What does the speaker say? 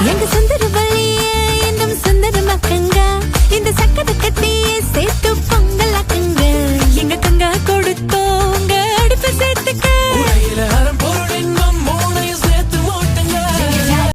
எங்கு